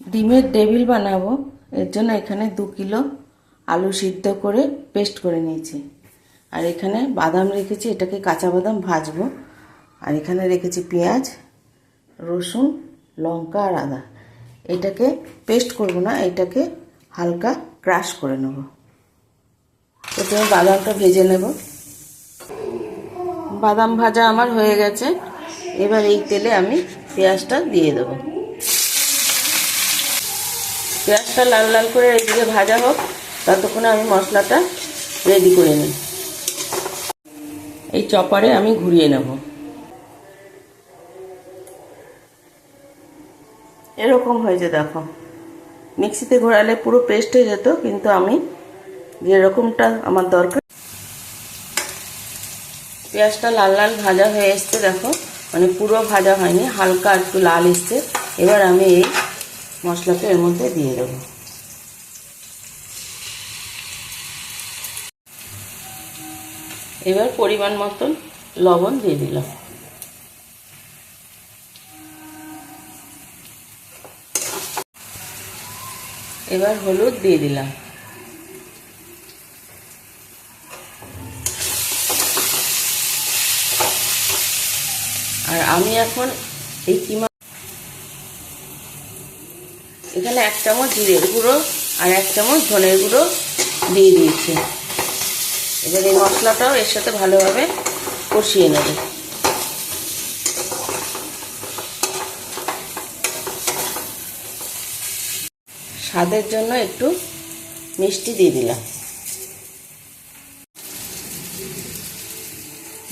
ডিমের টেবিল বানাবো। এর জন্য এখানে দু কিলো আলু সিদ্ধ করে পেস্ট করে নিয়েছি। আর এখানে বাদাম রেখেছি, এটাকে কাঁচা বাদাম ভাজবো। আর এখানে রেখেছি পেঁয়াজ, রসুন, লঙ্কা আর আদা। এটাকে পেস্ট করব না, এটাকে হালকা ক্রাশ করে নেব। প্রথমে বাদামটা ভেজে নেব। বাদাম ভাজা আমার হয়ে গেছে। এবার এই তেলে আমি পেঁয়াজটা দিয়ে দেবো। পেঁয়াজটা লাল লাল করে এদিকে ভাজা হোক ততক্ষণে আমি মশলাটা রেডি করে নিই। এই চপারে আমি ঘুরিয়ে নেব। এরকম হয়েছে দেখো। মিক্সিতে ঘোরালে পুরো পেস্ট হয়ে যেত কিন্তু আমি যেরকমটা আমার দরকার পেঁয়াজটা লাল লাল ভাজা হয়ে এসছে দেখো। মানে পুরো ভাজা হয়নি হালকা একটু লাল এসছে। এবার আমি এই মশলাটা এর মধ্যে দিয়ে দেবো। এবার পরিমাণ মতন লবণ দিয়ে দিলাম। এবার হলুদ দিয়ে দিলাম। আর আমি এখন এই কিমা এখানে এক চামচ জিরের গুঁড়ো আর এক চামচ ধনের গুঁড়ো দিয়ে দিয়েছি। এবার এই মশলাটাও এর সাথে ভালোভাবে কষিয়ে নেবে। স্বাদের জন্য একটু মিষ্টি দিয়ে দিলাম।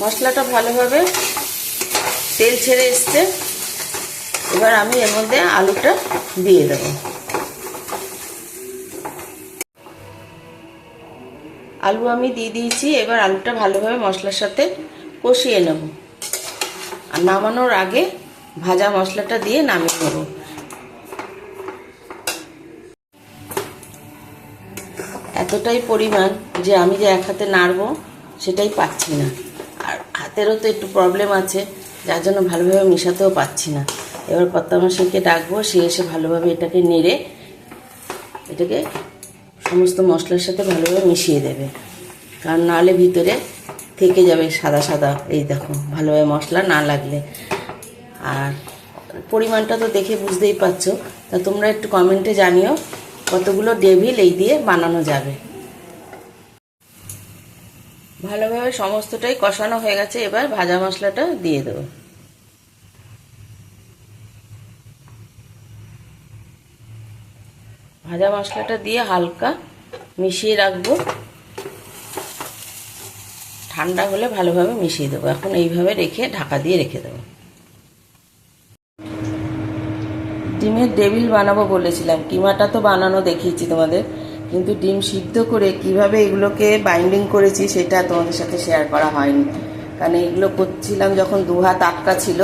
মশলাটা ভালোভাবে তেল ছেড়ে এসছে। এবার আমি এর মধ্যে আলুটা দিয়ে দেবো। আলু আমি দিয়ে দিয়েছি, এবার আলুটা ভালোভাবে মশলার সাথে কষিয়ে নেব। আর নামানোর আগে ভাজা মশলাটা দিয়ে নামিয়ে নেব। এতটাই পরিমাণ যে আমি যে এক হাতে নাড়বো সেটাই পাচ্ছি না। আর হাতেরও তো একটু প্রবলেম আছে, যার জন্য ভালোভাবে মেশাতেও পাচ্ছি না। এবার কর্তামশাইকে ডাকবো, সে এসে ভালোভাবে এটাকে নেড়ে, এটাকে সমস্ত মশলার সাথে ভালোভাবে মিশিয়ে দেবে। কারণ নাহলে ভিতরে থেকে যাবে সাদা সাদা, এই দেখো, ভালোভাবে মশলা না লাগলে। আর পরিমাণটা তো দেখে বুঝতেই পারছ, তা তোমরা একটু কমেন্টে জানিও কতগুলো ডেভিল এই দিয়ে বানানো যাবে। ভালোভাবে সমস্তটাই কষানো হয়ে গেছে, এবার ভাজা মশলাটা দিয়ে দেবো। ভাজা মশলাটা দিয়ে হালকা মিশিয়ে রাখব। ঠান্ডা হলে ভালোভাবে মিশিয়ে দেবো। এখন এইভাবে রেখে ঢাকা দিয়ে রেখে দেবো। ডিমের ডেবিল বানাবো বলেছিলাম। কিমাটা তো বানানো দেখিয়েছি তোমাদের। কিন্তু ডিম সিদ্ধ করে কীভাবে এগুলোকে বাইন্ডিং করেছি সেটা তোমাদের সাথে শেয়ার করা হয়নি। কারণ এগুলো করছিলাম যখন দু হাত আটকা ছিল।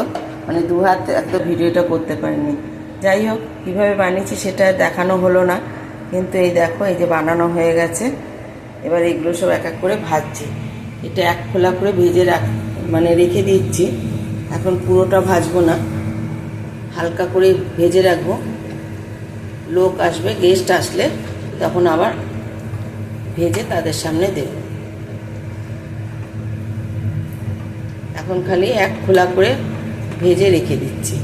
মানে দু হাত একদম ভিডিওটা করতে পারিনি। যাই হোক, কীভাবে বানিয়েছি সেটা দেখানো হলো না, কিন্তু এই দেখো, এই যে বানানো হয়ে গেছে। এবার এগুলো সব এক এক করে ভাজছি। এটা এক খোলা করে ভেজে রাখ মানে রেখে দিচ্ছি। এখন পুরোটা ভাজবো না। হালকা করে ভেজে রাখব। লোক আসবে গেস্ট আসলে, তখন আবার ভেজে তাদের সামনে দেব। এখন খালি এক খোলা করে ভেজে রেখে দিচ্ছি।